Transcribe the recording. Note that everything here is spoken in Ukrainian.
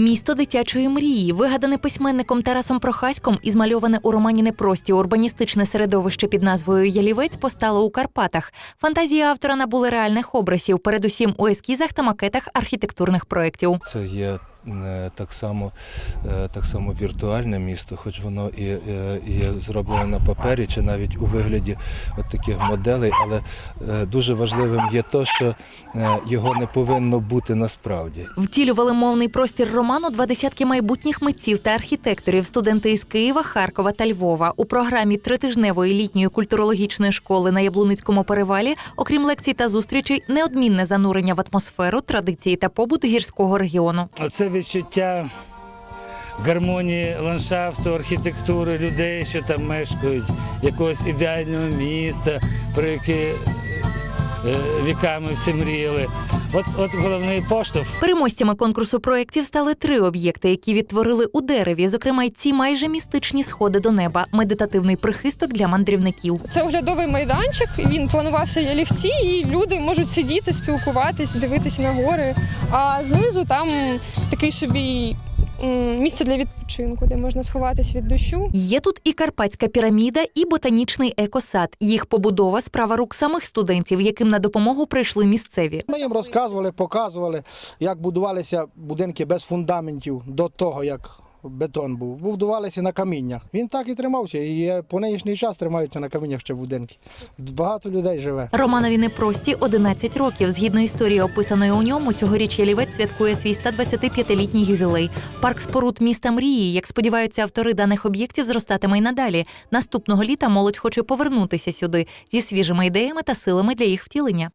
Місто дитячої мрії, вигадане письменником Тарасом Прохаськом і змальоване у романі Непрості урбаністичне середовище під назвою Ялівець постало у Карпатах. Фантазії автора набули реальних образів, передусім у ескізах та макетах архітектурних проєктів. Це є е, так само, е, так само віртуальне місто, хоч воно і, е, і є зроблене на папері чи навіть у вигляді от таких моделей, але дуже важливим є те, що його не повинно бути насправді. Втілювали мовний простір роману два десятки майбутніх митців та архітекторів, студенти із Києва, Харкова та Львова. У програмі тритижневої літньої культурологічної школи на Яблуницькому перевалі, окрім лекцій та зустрічей, неодмінне занурення в атмосферу, традиції та побут гірського регіону. Оце відчуття гармонії ландшафту, архітектури людей, що там мешкають, якогось ідеального міста, про яке віками всі мріяли. От, от головний поштовх. Переможцями конкурсу проєктів стали три об'єкти, які відтворили у дереві, зокрема й ці майже містичні сходи до неба, медитативний прихисток для мандрівників. Це оглядовий майданчик. Він планувався ялівці, і люди можуть сидіти, спілкуватись, дивитись на гори. А знизу там такий собі місце для відпочинку, де можна сховатись від дощу. Є тут і карпатська піраміда, і ботанічний екосад. Їх побудова справа рук самих студентів, яким на допомогу прийшли місцеві. Ми їм розказували, показували, як будувалися будинки без фундаментів до того, як бетон був. Будувалися на каміннях. Він так і тримався. І по нинішній час тримаються на каміннях ще будинки. Багато людей живе. Романові непрості 11 років. Згідно історії, описаної у ньому, цьогоріч Ялівець святкує свій 125-літній ювілей. Парк споруд міста мрії. Як сподіваються автори даних об'єктів, зростатиме й надалі. Наступного літа молодь хоче повернутися сюди зі свіжими ідеями та силами для їх втілення.